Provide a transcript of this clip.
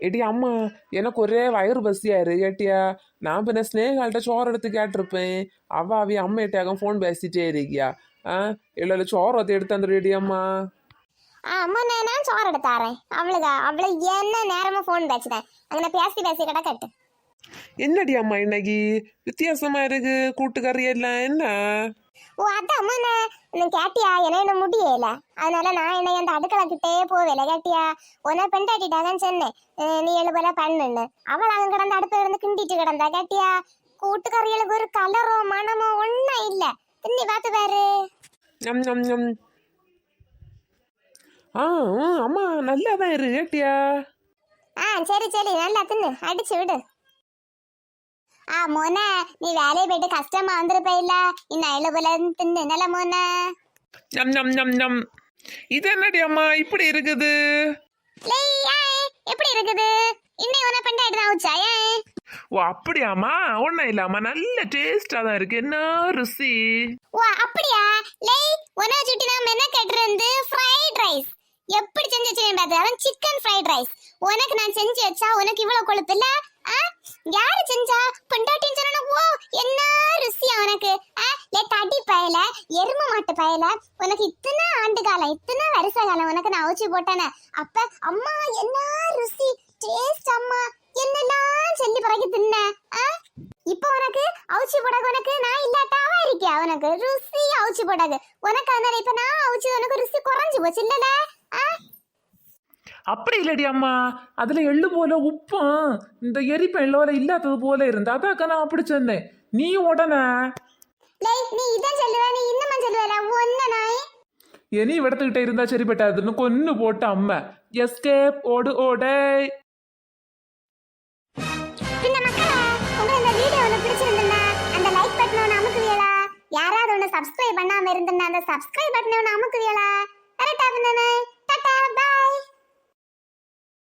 Eddy அம்மா எனக்கு ஒரே வயிறு பசியாரு கேட்டியா நான் பின்ன ஸ்னேகால்கிட்ட சோறு எடுத்து கேட்டிருப்பேன். அவ அவி அம்மையிட்டாக ஃபோன் பேசிட்டே இருக்கியா? ஆ? இல்லை இல்லை சோறத்தை எடுத்து வந்துடுடி அம்மா. அம்மா நான் சோறு எடுத்து தரேன்? அவளுக்கு? அவளை என்ன நேரமும் ஃபோன் பேசுறேன் அங்கே பேசி பேசி கிடக்கட்டு. என்னடி அம்மா இன்னைக்கு? வித்தியாசமா இருக்கு கூட்டுக்கறி எல்லாம் என்ன? ஓ அதான் அம்மா நான் கேட்டியா? என்ன என்ன முடியல. அதனால நான் என்ன அந்த அடுக்களை கிட்டே போவேல கேட்டியா? உன்னை பெண்டாட்டிட்டாங்கன்னு சொன்னேன். நீ எழு போல பண்ணுன்னு. அவள் அங்க கிடந்த அடுப்பு இருந்து கிண்டிட்டு கிடந்தா கேட்டியா? கூட்டுக்கறிகளுக்கு ஒரு கலரோ மனமோ ஒன்றும் இல்ல. தின்னி பார்த்து பாரு. ஞம் ஞம் ஞம் ஆ ம், அம்மா நல்லா தான் இரு கேட்டியா? ஆ சரி சரி நல்லா தின்னு. அடிச்சு விடு. ஆ மோன நீ வேலையை போயிட்டு கஷ்டமா வந்திருப்ப இல்ல? இந்த எழு போல தின்னு நல்ல மோன? ஞம் ஞம் ஞம் ஞம் இது என்னடி அம்மா இப்படி இருக்குது? லேய், எப்படி இருக்குது? இன்னை உன பெண்டாட்டி தான் உச்சா ஏன் ஓ அப்படியாம்மா? ஒன்றும் இல்லாமா நல்ல டேஸ்டாக தான் இருக்கு. என்ன ருசி? ஓ அப்படியா? லேய் உன சுட்டி நான் என்ன கேட்டிருந்து? ஃப்ரைட் ரைஸ் எப்படி செஞ்சு வச்சிருக்கேன் பாத்து அவன் சிக்கன் ஃப்ரைட் ரைஸ் உனக்கு நான் செஞ்சு வச்சா உனக்கு இவ்வளவு கொழுப்பு இல்ல? ஆ? யாரு செஞ்சா? பொண்டாட்டின்னு சொன்னா ஓ என்ன ருசியா உனக்கு? லே தடி பயல எரும மாட்டு பயல. உனக்கு இத்தனை ஆண்டு காலம் இத்தனை வருஷ காலம் உனக்கு நான் அவுச்சி போட்டேனே. அப்ப அம்மா என்ன ருசி? டேஸ்ட் அம்மா என்னெல்லாம் சொல்லி பிறகு தின்ன? ஆ? இப்போ உனக்கு அவுச்சி போடாக உனக்கு நான் இல்லாட்டாவா இருக்கியா உனக்கு ருசி அவுச்சி போடாக உனக்கு அதனால இப்ப நான் அவுச்சி உனக்கு ருசி குறைஞ்சு போச்சு. இல்லல அப்படி இல்லடி அம்மா. அதுல எள்ளு போல உப்பும் இந்த எரிப்பெள்ளோல இல்லாதது போல இருந்து அதாக்கா நான் அப்படி சொன்னேன். நீ உடனே? நீ இதான் சொல்லுவ நீ இன்னுமா சொல்லுவல ஒன்ன நாய். இனி இடத்துக்கிட்ட இருந்தா சரிப்பட்டாதுன்னு கொன்னு போட்ட அம்மா. எஸ்கேப் ஓடு ஓடே. பின்ன மக்களே உங்களுக்கு இந்த வீடியோ ஒன்று பிடிச்சிருந்தா அந்த லைக் பட்டனை ஒன்று அமுக்குவீங்களா? யாராவது ஒன்று சப்ஸ்கிரைப் பண்ணாம இருந்தா அந்த சப்ஸ்கிரைப் பட்டனை ஒன்று அமுக்குவீங்களா?